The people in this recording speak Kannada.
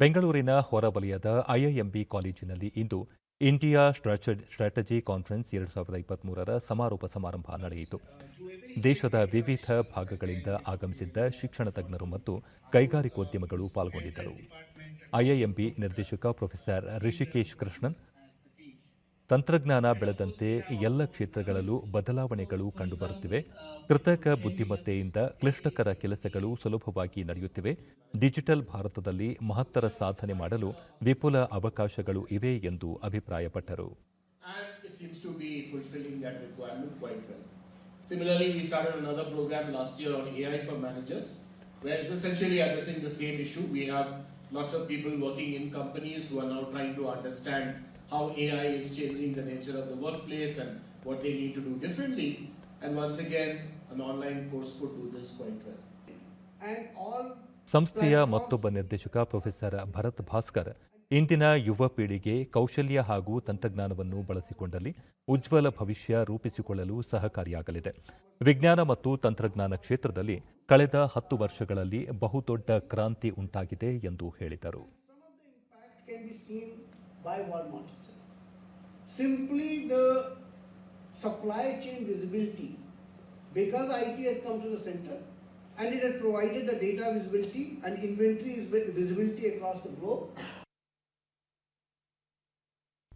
ಬೆಂಗಳೂರಿನ ಹೊರವಲಯದ ಐಐಎಂಬಿ ಕಾಲೇಜಿನಲ್ಲಿ ಇಂದು ಇಂಡಿಯಾ ಸ್ಟ್ರಾಟಜಿ ಕಾನ್ಫರೆನ್ಸ್ ಎರಡು ಸಾವಿರದ ಇಪ್ಪತ್ಮೂರರ ಸಮಾರೋಪ ಸಮಾರಂಭ ನಡೆಯಿತು. ದೇಶದ ವಿವಿಧ ಭಾಗಗಳಿಂದ ಆಗಮಿಸಿದ್ದ ಶಿಕ್ಷಣ ತಜ್ಞರು ಮತ್ತು ಕೈಗಾರಿಕೋದ್ಯಮಗಳು ಪಾಲ್ಗೊಂಡಿದ್ದರು. ಐಐಎಂಬಿ ನಿರ್ದೇಶಕ ಪ್ರೊಫೆಸರ್ ರಿಷಿಕೇಶ್ ಕೃಷ್ಣನ್ ತಂತ್ರಜ್ಞಾನ ಬೆಳೆದಂತೆ ಎಲ್ಲ ಕ್ಷೇತ್ರಗಳಲ್ಲೂ ಬದಲಾವಣೆಗಳು ಕಂಡುಬರುತ್ತಿವೆ ಕೃತಕ ಬುದ್ಧಿಮತ್ತೆಯಿಂದ ಕ್ಲಿಷ್ಟಕರ ಕೆಲಸಗಳು ಸುಲಭವಾಗಿ ನಡೆಯುತ್ತಿವೆ ಡಿಜಿಟಲ್ ಭಾರತದಲ್ಲಿ ಮಹತ್ತರ ಸಾಧನೆ ಮಾಡಲು ವಿಪುಲ ಅವಕಾಶಗಳು ಇವೆ ಎಂದು ಅಭಿಪ್ರಾಯಪಟ್ಟರು lots of people working in companies who are now trying to understand how AI is changing the nature of the workplace and what they need to do differently. And once again, an online course could do this quite well. and all ಸಂಸ್ಥೆಯ ಮತ್ತೊಬ್ಬ ನಿರ್ದೇಶಕ ಪ್ರೊಫೆಸರ್ ಭರತ್ ಭಾಸ್ಕರ್ ಇಂದಿನ ಯುವ ಪೀಳಿಗೆ ಕೌಶಲ್ಯ ಹಾಗೂ ತಂತ್ರಜ್ಞಾನವನ್ನು ಬಳಸಿಕೊಂಡಲ್ಲಿ ಉಜ್ವಲ ಭವಿಷ್ಯ ರೂಪಿಸಿಕೊಳ್ಳಲು ಸಹಕಾರಿಯಾಗಲಿದೆ ವಿಜ್ಞಾನ ಮತ್ತು ತಂತ್ರಜ್ಞಾನ ಕ್ಷೇತ್ರದಲ್ಲಿ ಕಳೆದ ಹತ್ತು ವರ್ಷಗಳಲ್ಲಿ ಬಹುದೊಡ್ಡ ಕ್ರಾಂತಿ ಉಂಟಾಗಿದೆ ಎಂದು ಹೇಳಿದರು by Walmart itself. Simply the supply chain visibility, because IT had come to the center and it had provided the data visibility and inventory visibility across the globe,